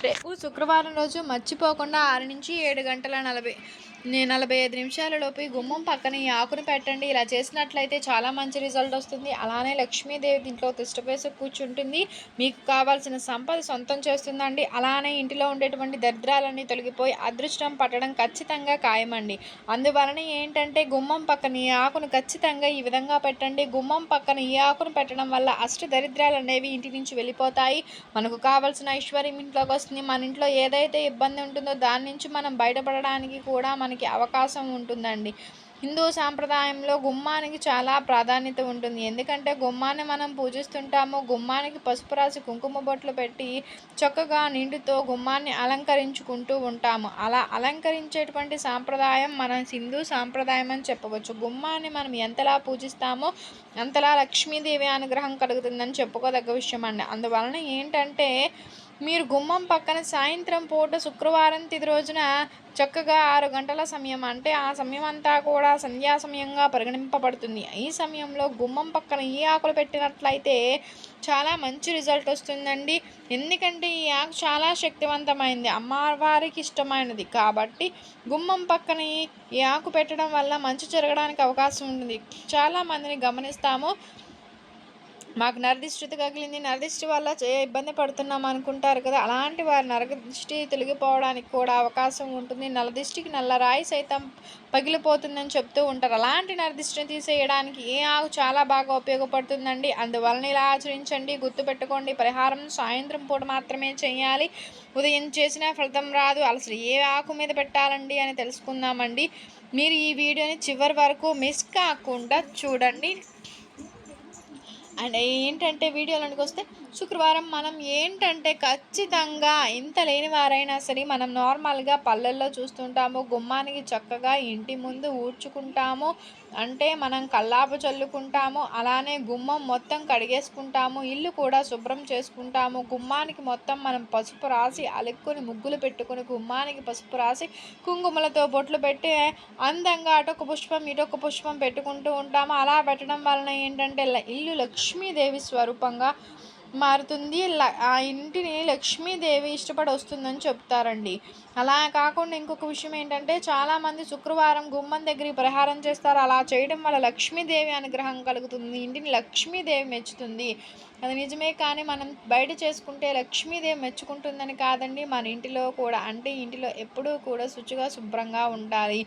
రేపు శుక్రవారం రోజు మర్చిపోకుండా ఆరు నుంచి ఏడు గంటల నలభై నలభై ఐదు నిమిషాలలోపు ఈ గుమ్మం పక్కన ఈ ఆకును పెట్టండి. ఇలా చేసినట్లయితే చాలా మంచి రిజల్ట్ వస్తుంది. అలానే లక్ష్మీదేవి దీంట్లో తిష్టపేసి కూర్చుంటుంది. మీకు కావాల్సిన సంపద సొంతం చేస్తుందండి. అలానే ఇంటిలో ఉండేటువంటి దరిద్రాలన్నీ తొలగిపోయి అదృష్టం పట్టడం ఖచ్చితంగా ఖాయమండి. అందువలన ఏంటంటే గుమ్మం పక్కన ఈ ఆకును ఖచ్చితంగా ఈ విధంగా పెట్టండి. గుమ్మం పక్కన ఈ ఆకును పెట్టడం వల్ల అష్ట దరిద్రాలు అనేవి ఇంటి నుంచి వెళ్ళిపోతాయి. మనకు కావాల్సిన ఐశ్వర్యం ఇంట్లోకి వస్తుంది. మన ఇంట్లో ఏదైతే ఇబ్బంది ఉంటుందో దాని నుంచి మనం బయటపడడానికి కూడా మన మనకి అవకాశం ఉంటుందండి. హిందూ సాంప్రదాయంలో గుమ్మానికి చాలా ప్రాధాన్యత ఉంటుంది. ఎందుకంటే గుమ్మాన్ని మనం పూజిస్తుంటాము. గుమ్మానికి పసుపు రాసి కుంకుమ బొట్లు పెట్టి చక్కగా నిండుతో గుమ్మాన్ని అలంకరించుకుంటూ ఉంటాము. అలా అలంకరించేటువంటి సాంప్రదాయం మన హిందూ సాంప్రదాయం అని చెప్పవచ్చు. గుమ్మాన్ని మనం ఎంతలా పూజిస్తామో అంతలా లక్ష్మీదేవి అనుగ్రహం కలుగుతుందని చెప్పుకోదగ్గ విషయం అండి. అందువలన ఏంటంటే మీరు గుమ్మం పక్కన సాయంత్రం పూట శుక్రవారం తిది రోజున చక్కగా ఆరు గంటల సమయం అంటే ఆ సమయం అంతా కూడా సంధ్యా సమయంగా పరిగణింపబడుతుంది. ఈ సమయంలో గుమ్మం పక్కన ఈ ఆకులు పెట్టినట్లయితే చాలా మంచి రిజల్ట్ వస్తుందండి. ఎందుకంటే ఈ ఆకు చాలా శక్తివంతమైంది అమ్మవారికి ఇష్టమైనది. కాబట్టి గుమ్మం పక్కన ఈ- ఈ ఆకు పెట్టడం వల్ల మంచి జరగడానికి అవకాశం ఉంటుంది. చాలా మందిని గమనిస్తాము. మాకు నరదిష్టి తగిలింది నరదిష్టి వల్ల ఇబ్బంది పడుతున్నాం అనుకుంటారు కదా అలాంటి వారి నరదిష్టి తొలగిపోవడానికి కూడా అవకాశం ఉంటుంది. నల్లదిష్టికి నల్ల రాయి సైతం పగిలిపోతుందని చెప్తూ ఉంటారు. అలాంటి నరదిష్టిని తీసేయడానికి ఏ ఆకు చాలా బాగా ఉపయోగపడుతుందండి? అందువలన ఇలా ఆచరించండి గుర్తుపెట్టుకోండి. పరిహారం సాయంత్రం పూట మాత్రమే చేయాలి. ఉదయం చేసినా ఫలితం రాదు. అసలు ఏ ఆకు మీద పెట్టాలండి అని తెలుసుకుందామండి. మీరు ఈ వీడియోని చివరి వరకు మిస్ కాకుండా చూడండి. అండ్ ఏంటంటే వీడియోలోనికి వస్తే శుక్రవారం మనం ఏంటంటే ఖచ్చితంగా ఇంత లేని వారైనా సరే మనం నార్మల్గా పల్లెల్లో చూస్తుంటాము గుమ్మానికి చక్కగా ఇంటి ముందు ఊడ్చుకుంటాము అంటే మనం కల్లాపు చల్లుకుంటాము అలానే గుమ్మం మొత్తం కడిగేసుకుంటాము ఇల్లు కూడా శుభ్రం చేసుకుంటాము. గుమ్మానికి మొత్తం మనం పసుపు రాసి అలుక్కుని ముగ్గులు పెట్టుకుని గుమ్మానికి పసుపు రాసి కుంకుమలతో బొట్లు పెట్టి అందంగా అటొక పుష్పం ఇటొక పుష్పం పెట్టుకుంటూ ఉంటాము. అలా పెట్టడం వలన ఏంటంటే ఇల్లు లక్ష్మీదేవి స్వరూపంగా మారుతుంది. ల- ఆ ఇంటిని లక్ష్మీదేవి ఇష్టపడి వస్తుందని చెప్తారండి. అలా కాకుండా ఇంకొక విషయం ఏంటంటే చాలామంది శుక్రవారం గుమ్మం దగ్గర పరిహారం చేస్తారు. అలా చేయడం వల్ల లక్ష్మీదేవి అనుగ్రహం కలుగుతుంది. ఇంటిని లక్ష్మీదేవి మెచ్చుతుంది. అది నిజమే కానీ మనం బయట చేసుకుంటే లక్ష్మీదేవి మెచ్చుకుంటుందని కాదండి. మన ఇంటిలో కూడా అంటే ఇంటిలో ఎప్పుడూ కూడా శుచిగా శుభ్రంగా ఉండాలి.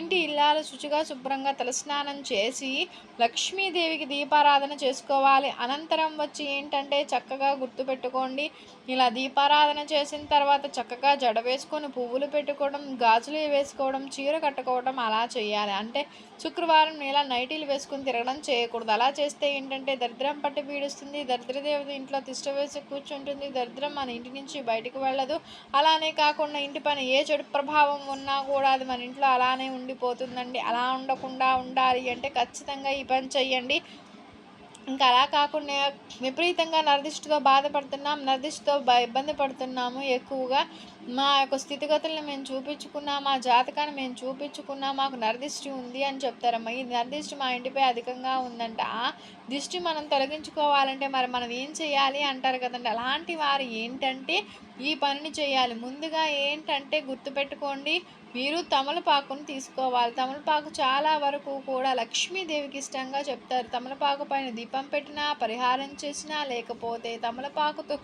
ఇంటి ఇల్లాలు శుచిగా శుభ్రంగా తలస్నానం చేసి లక్ష్మీదేవికి దీపారాధన చేసుకోవాలి. అనంతరం వచ్చి ఏంటంటే చక్కగా గుర్తుపెట్టుకోండి. ఇలా దీపారాధన చేసిన తర్వాత చక్కగా జడ వేసుకొని పువ్వులు పెట్టుకోవడం గాజులు వేసుకోవడం చీర కట్టుకోవడం అలా చేయాలి. అంటే శుక్రవారం ఇలా నైటీలు వేసుకుని తిరగడం చేయకూడదు. అలా చేస్తే ఏంటంటే దరిద్రం పట్టి పీడిస్తుంది. దరిద్రదేవత ఇంట్లో తిష్ట వేసి కూర్చుంటుంది. దరిద్రం మన ఇంటి నుంచి బయటకు వెళ్ళదు. అలానే కాకుండా ఇంటి పైన ఏ చెడు ప్రభావం ఉన్నా కూడా అది మన ఇంట్లో అలానే ఉండిపోతుందండి. అలా ఉండకుండా ఉండాలి అంటే ఖచ్చితంగా ఈ పని చెయ్యండి. ఇంకా అలా కాకుండా విపరీతంగా నరదిష్టితో బాధపడుతున్నాం నరదిష్టితో ఇబ్బంది పడుతున్నాము ఎక్కువగా. మా యొక్క స్థితిగతులను మేము చూపించుకున్నాం మా జాతకాన్ని మేము చూపించుకున్నాం మాకు నరదిష్టి ఉంది అని చెప్తారమ్మా. ఈ నరదిష్టి మా ఇంటిపై అధికంగా ఉందంట. ఆ దిష్టి మనం తొలగించుకోవాలంటే మరి మనం ఏం చేయాలి అంటారు కదండి. అలాంటి వారు ఏంటంటే ఈ పనిని చేయాలి. ముందుగా ఏంటంటే గుర్తుపెట్టుకోండి మీరు తమలపాకును తీసుకోవాలి. తమలపాకు చాలా వరకు కూడా లక్ష్మీదేవికి ఇష్టంగా చెప్తారు. తమలపాకు పైన దీపం పెట్టినా పరిహారం చేసినా లేకపోతే తమలపాకుతో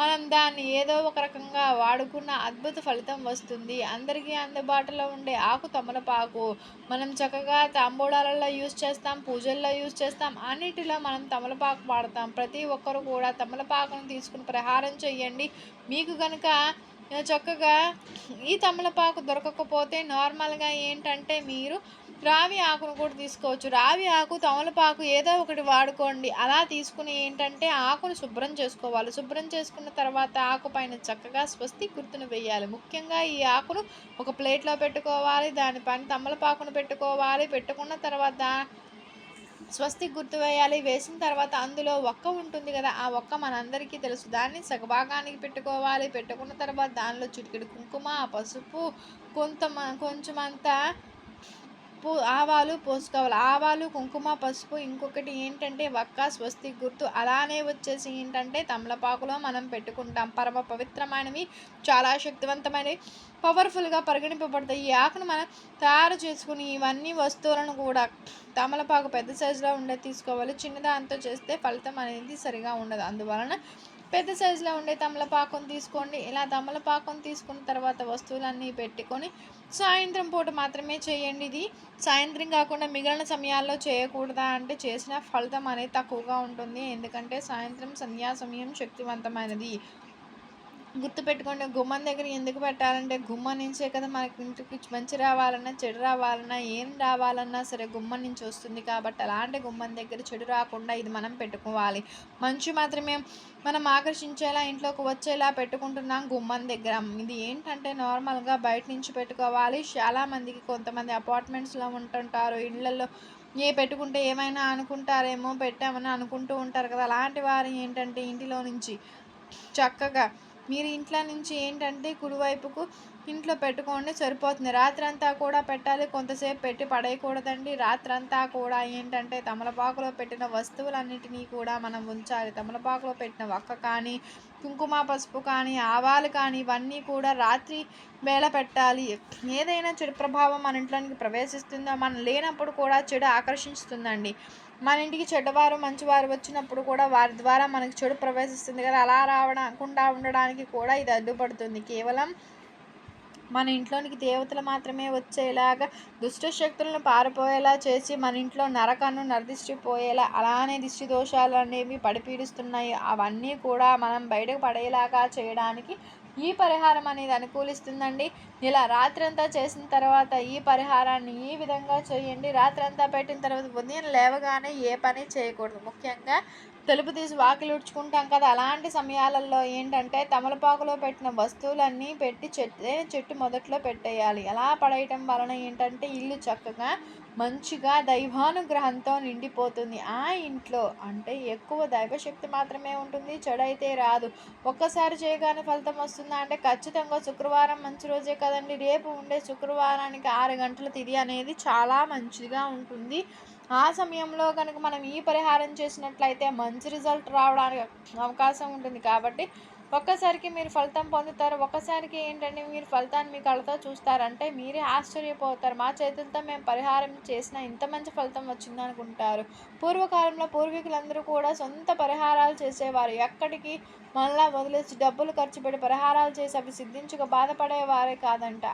మనం దాన్ని ఏదో ఒక రకంగా వాడుకున్న అద్భుత ఫలితం వస్తుంది. అందరికీ అందుబాటులో ఉండే ఆకు తమలపాకు మనం చక్కగా తాంబూడాలలో యూజ్ చేస్తాం పూజల్లో యూజ్ చేస్తాం అన్నిటిలో మనం తమలపాకు వాడతాం. ప్రతి ఒక్కరు కూడా తమలపాకును తీసుకుని పరిహారం చేయండి. మీకు కనుక చక్కగా ఈ తమలపాకు దొరకకపోతే నార్మల్గా ఏంటంటే మీరు రావి ఆకును కూడా తీసుకోవచ్చు. రావి ఆకు తమలపాకు ఏదో ఒకటి వాడుకోండి. అలా తీసుకుని ఏంటంటే ఆకును శుభ్రం చేసుకోవాలి. శుభ్రం చేసుకున్న తర్వాత ఆకు పైన చక్కగా స్వస్తి గుర్తును వేయాలి ముఖ్యంగా ఈ ఆకును ఒక ప్లేట్లో పెట్టుకోవాలి. దానిపైన తమలపాకును పెట్టుకోవాలి. పెట్టుకున్న తర్వాత స్వస్తి గుర్తు వేయాలి. వేసిన తర్వాత అందులో ఒక్క ఉంటుంది కదా ఆ ఒక్క మనందరికీ తెలుసు. దాన్ని సగభాగానికి పెట్టుకోవాలి. పెట్టుకున్న తర్వాత దానిలో చిటికెడు కుంకుమ పసుపు కొంత కొంచెమంతా పూ ఆవాలు పోసుకోవాలి. ఆవాలు కుంకుమ పసుపు ఇంకొకటి ఏంటంటే వక్క స్వస్తి గుర్తు. అలానే వచ్చేసి ఏంటంటే తమలపాకులో మనం పెట్టుకుంటాం. పరమ పవిత్రమైనవి చాలా శక్తివంతమైనవి పవర్ఫుల్గా పరిగణింపబడతాయి. ఈ ఆకును మనం తయారు చేసుకుని ఇవన్నీ వస్తువులను కూడా తమలపాకు పెద్ద సైజులో ఉండే తీసుకోవాలి. చిన్నదాంతో చేస్తే ఫలితం అనేది సరిగా ఉండదు. అందువలన పెద్ద సైజులో ఉండే తమలపాకును తీసుకోండి. ఇలా తమలపాకును తీసుకున్న తర్వాత వస్తువులన్నీ పెట్టుకొని సాయంత్రం పూట మాత్రమే చేయండి. ఇది సాయంత్రం కాకుండా మిగిలిన సమయాల్లో చేయకూడదా అంటే చేసిన ఫలితం అనేది తక్కువగా ఉంటుంది. ఎందుకంటే సాయంత్రం సంధ్యా సమయం శక్తివంతమైనది. గుర్తుపెట్టుకోండి గుమ్మం దగ్గర ఎందుకు పెట్టాలంటే గుమ్మం నుంచే కదా మనకి ఇంటికి మంచి రావాలన్నా చెడు రావాలన్నా ఏం రావాలన్నా సరే గుమ్మం నుంచి వస్తుంది కాబట్టి అలాంటి గుమ్మం దగ్గర చెడు రాకుండా ఇది మనం పెట్టుకోవాలి. మంచి మాత్రమే మనం ఆకర్షించేలా ఇంట్లోకి వచ్చేలా పెట్టుకుంటున్నాం గుమ్మం దగ్గర. ఇది ఏంటంటే నార్మల్గా బయట నుంచి పెట్టుకోవాలి. చాలామందికి కొంతమంది అపార్ట్మెంట్స్లో ఉంటుంటారు ఇళ్ళల్లో ఏ పెట్టుకుంటే ఏమైనా అనుకుంటారేమో పెట్టామని అనుకుంటూ ఉంటారు కదా. అలాంటి వారు ఏంటంటే ఇంటిలో నుంచి చక్కగా మీరు ఇంట్లో నుంచి ఏంటంటే కుడివైపుకు ఇంట్లో పెట్టుకోండి సరిపోతుంది. రాత్రంతా కూడా పెట్టాలి కొంతసేపు పెట్టి పడేయకూడదండి. రాత్రంతా కూడా ఏంటంటే తమలపాకులో పెట్టిన వస్తువులన్నిటినీ కూడా మనం ఉంచాలి. తమలపాకులో పెట్టిన వక్క కానీ కుంకుమ పసుపు కానీ ఆవాలు కానీ ఇవన్నీ కూడా రాత్రి వేళ పెట్టాలి. ఏదైనా చెడు ప్రభావం మన ఇంట్లోనికి ప్రవేశిస్తుందో? మనం లేనప్పుడు కూడా చెడు ఆకర్షిస్తుందండి. మన ఇంటికి చెడ్డవారు మంచివారు వచ్చినప్పుడు కూడా వారి ద్వారా మనకి చెడు ప్రవేశిస్తుంది కదా. అలా రావకుండా ఉండడానికి కూడా ఇది అడ్డుపడుతుంది. కేవలం మన ఇంట్లోనికి దేవతలు మాత్రమే వచ్చేలాగా దుష్ట శక్తులను పారిపోయేలా చేసి మన ఇంట్లో నరకను నరదిష్టిపోయేలా అలానే దిష్టి దోషాలు అనేవి పడిపీడిస్తున్నాయి. అవన్నీ కూడా మనం బయటకు పడేలాగా చేయడానికి ఈ పరిహారం అనేది అనుకూలిస్తుందండి. ఇలా రాత్రంతా చేసిన తర్వాత ఈ పరిహారాన్ని ఈ విధంగా చేయండి. రాత్రంతా పెట్టిన తర్వాత ఉదయం లేవగానే ఏ పని చేయకూడదు. ముఖ్యంగా తెలుపు తీసి వాకిలు ఉడ్చుకుంటాం కదా అలాంటి సమయాలలో ఏంటంటే తమలపాకులో పెట్టిన వస్తువులన్నీ పెట్టి చెట్టు చెట్టు మొదట్లో పెట్టేయాలి. అలా పడేయటం వలన ఏంటంటే ఇల్లు చక్కగా మంచిగా దైవానుగ్రహంతో నిండిపోతుంది. ఆ ఇంట్లో అంటే ఎక్కువ దైవశక్తి మాత్రమే ఉంటుంది చెడైతే రాదు. ఒక్కసారి చేయగానే ఫలితం వస్తుందా అంటే ఖచ్చితంగా శుక్రవారం మంచి రోజే కదండి. రేపు ఉండే శుక్రవారానికి ఆరు గంటల తిది అనేది చాలా మంచిగా ఉంటుంది. ఆ సమయంలో కనుక మనం ఈ పరిహారం చేసినట్లయితే మంచి రిజల్ట్ రావడానికి అవకాశం ఉంటుంది కాబట్టి ఒక్కసారికి మీరు ఫలితం పొందుతారు. ఒక్కసారికి ఏంటంటే మీరు ఫలితాన్ని మీ కళ్ళతో చూస్తారంటే మీరే ఆశ్చర్యపోతారు. మా చేతులతో మేము పరిహారం చేసిన ఇంత మంచి ఫలితం వచ్చింది అనుకుంటారు. పూర్వకాలంలో పూర్వీకులందరూ కూడా సొంత పరిహారాలు చేసేవారు. ఎక్కడికి మళ్ళా వదిలేసి డబ్బులు ఖర్చు పెట్టి పరిహారాలు చేసి అవి సిద్ధించక బాధపడేవారే కాదంట.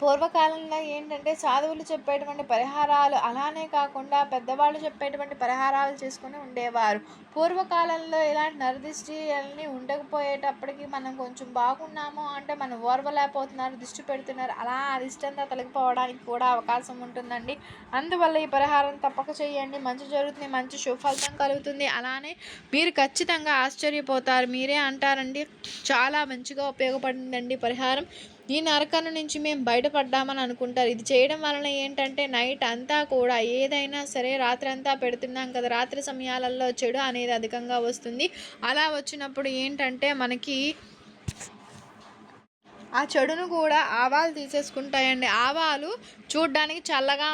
పూర్వకాలంలో ఏంటంటే సాధువులు చెప్పేటువంటి పరిహారాలు అలానే కాకుండా పెద్దవాళ్ళు చెప్పేటువంటి పరిహారాలు చేసుకుని ఉండేవారు. పూర్వకాలంలో ఇలాంటి నరదిష్టి అన్నీ ఉండకపోయేటప్పటికి మనం కొంచెం బాగున్నాము అంటే మనం ఓర్వలేకపోతున్నారు దిష్టి పెడుతున్నారు అలా అదిష్టంగా తొలగిపోవడానికి కూడా అవకాశం ఉంటుందండి. అందువల్ల ఈ పరిహారం తప్పక చేయండి. మంచి జరుగుతుంది మంచి సుఫలితం కలుగుతుంది. అలానే మీరు ఖచ్చితంగా ఆశ్చర్యపోతారు. మీరే అంటారండి చాలా మంచిగా ఉపయోగపడిందండి పరిహారం. ఈ నరకం నుంచి మేము బయటపడ్డామని అనుకుంటారు. ఇది చేయడం వలన ఏంటంటే నైట్ అంతా కూడా ఏదైనా సరే రాత్రి అంతా పెడుతున్నాం కదా రాత్రి సమయాలలో చెడు అనేది అధికంగా వస్తుంది. అలా వచ్చినప్పుడు ఏంటంటే మనకి ఆ చెడును కూడా ఆవాలు తీసేసుకుంటాయండి. ఆవాలు చూడ్డానికి చల్లగా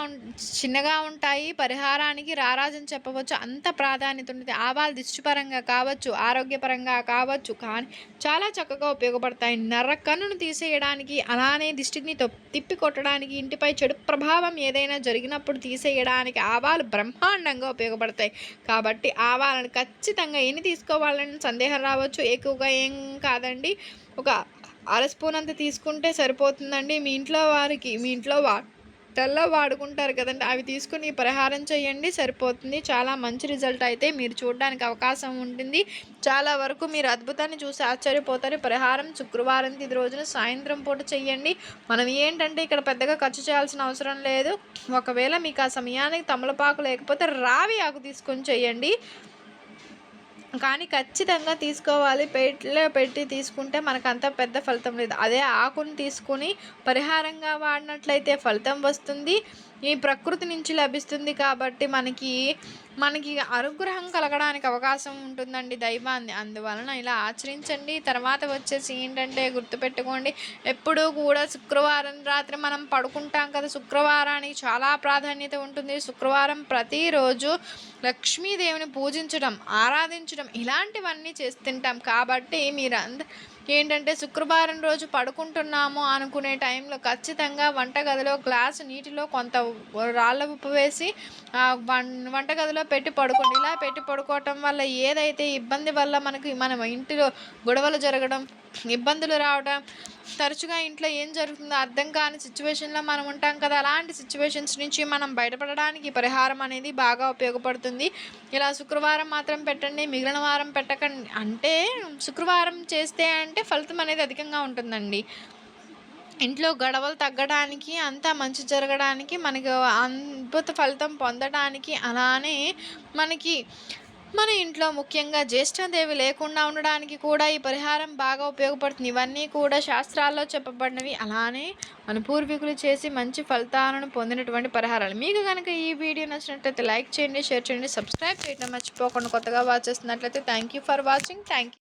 చిన్నగా ఉంటాయి పరిహారానికి రారాజని చెప్పవచ్చు అంత ప్రాధాన్యత ఉంటుంది. ఆవాలు దిష్టిపరంగా కావచ్చు ఆరోగ్యపరంగా కావచ్చు కానీ చాలా చక్కగా ఉపయోగపడతాయి. నర్ర కన్నును తీసేయడానికి అలానే దిష్టిని తిప్పి కొట్టడానికి ఇంటిపై చెడు ప్రభావం ఏదైనా జరిగినప్పుడు తీసేయడానికి ఆవాలు బ్రహ్మాండంగా ఉపయోగపడతాయి. కాబట్టి ఆవాలను ఖచ్చితంగా ఎన్ని తీసుకోవాలని సందేహం రావచ్చు. ఎక్కువగా ఏం కాదండి. ఒక అర స్పూన్ అంత తీసుకుంటే సరిపోతుందండి. మీ ఇంట్లో వారికి మీ ఇంట్లో వా వాడుకుంటారు కదండి. అవి తీసుకుని పరిహారం చేయండి సరిపోతుంది. చాలా మంచి రిజల్ట్ అయితే మీరు చూడడానికి అవకాశం ఉంటుంది. చాలా వరకు మీరు అద్భుతాన్ని చూసి ఆశ్చర్యపోతారు. పరిహారం శుక్రవారం ఇది రోజున సాయంత్రం పూట చేయండి మనం ఏంటంటే ఇక్కడ పెద్దగా ఖర్చు చేయాల్సిన అవసరం లేదు. ఒకవేళ మీకు ఆ సమయానికి తమలపాకు లేకపోతే రావి ఆకు తీసుకొని చేయండి కానీ ఖచ్చితంగా తీసుకోవాలి. పెట్లో పెట్టి తీసుకుంటే మనకు అంత పెద్ద ఫలితం లేదు. అదే ఆకును తీసుకుని పరిహారంగా వాడినట్లయితే ఫలితం వస్తుంది. ఈ ప్రకృతి నుంచి లభిస్తుంది కాబట్టి మనకి మనకి అనుగ్రహం కలగడానికి అవకాశం ఉంటుందండి దైవాన్ని. అందువలన ఇలా ఆచరించండి. తర్వాత వచ్చేసి ఏంటంటే గుర్తుపెట్టుకోండి. ఎప్పుడూ కూడా శుక్రవారం రాత్రి మనం పడుకుంటాం కదా. శుక్రవారానికి చాలా ప్రాధాన్యత ఉంటుంది. శుక్రవారం ప్రతిరోజు లక్ష్మీదేవిని పూజించడం ఆరాధించడం ఇలాంటివన్నీ చేస్తుంటాం. కాబట్టి మీరు అంద ఏంటంటే శుక్రవారం రోజు పడుకుంటున్నాము అనుకునే టైంలో ఖచ్చితంగా వంటగదిలో గ్లాస్ నీటిలో కొంత రాళ్ళ ఉప్పు వేసి వంటగదిలో పెట్టి పడుకోండి. ఇలా పెట్టి పడుకోవటం వల్ల ఏదైతే ఇబ్బంది వల్ల మనకి మన ఇంటిలో గొడవలు జరగడం ఇబ్బందులు రావడం తరచుగా ఇంట్లో ఏం జరుగుతుందో అర్థం కాని సిచ్యువేషన్లో మనం ఉంటాం కదా అలాంటి సిచ్యువేషన్స్ నుంచి మనం బయటపడడానికి పరిహారం అనేది బాగా ఉపయోగపడుతుంది. ఇలా శుక్రవారం మాత్రం పెట్టండి మిగిలిన వారం పెట్టకండి. అంటే శుక్రవారం చేస్తే అంటే ఫలితం అనేది అధికంగా ఉంటుందండి. ఇంట్లో గొడవలు తగ్గడానికి అంతా మంచి జరగడానికి మనకు అద్భుత ఫలితం పొందడానికి అలానే మనకి మన ఇంట్లో ముఖ్యంగా జ్యేష్ఠదేవి లేకుండా ఉండడానికి కూడా ఈ పరిహారం బాగా ఉపయోగపడుతుంది. ఇవన్నీ కూడా శాస్త్రాల్లో చెప్పబడినవి. అలానే మన పూర్వీకులు చేసి మంచి ఫలితాలను పొందినటువంటి పరిహారాలు. మీకు కనుక ఈ వీడియో నచ్చినట్లయితే లైక్ చేయండి షేర్ చేయండి సబ్స్క్రైబ్ చేయడం మర్చిపోకుండా కొత్తగా వాచ్ చేస్తున్నట్లయితే thank you for watching. Thank you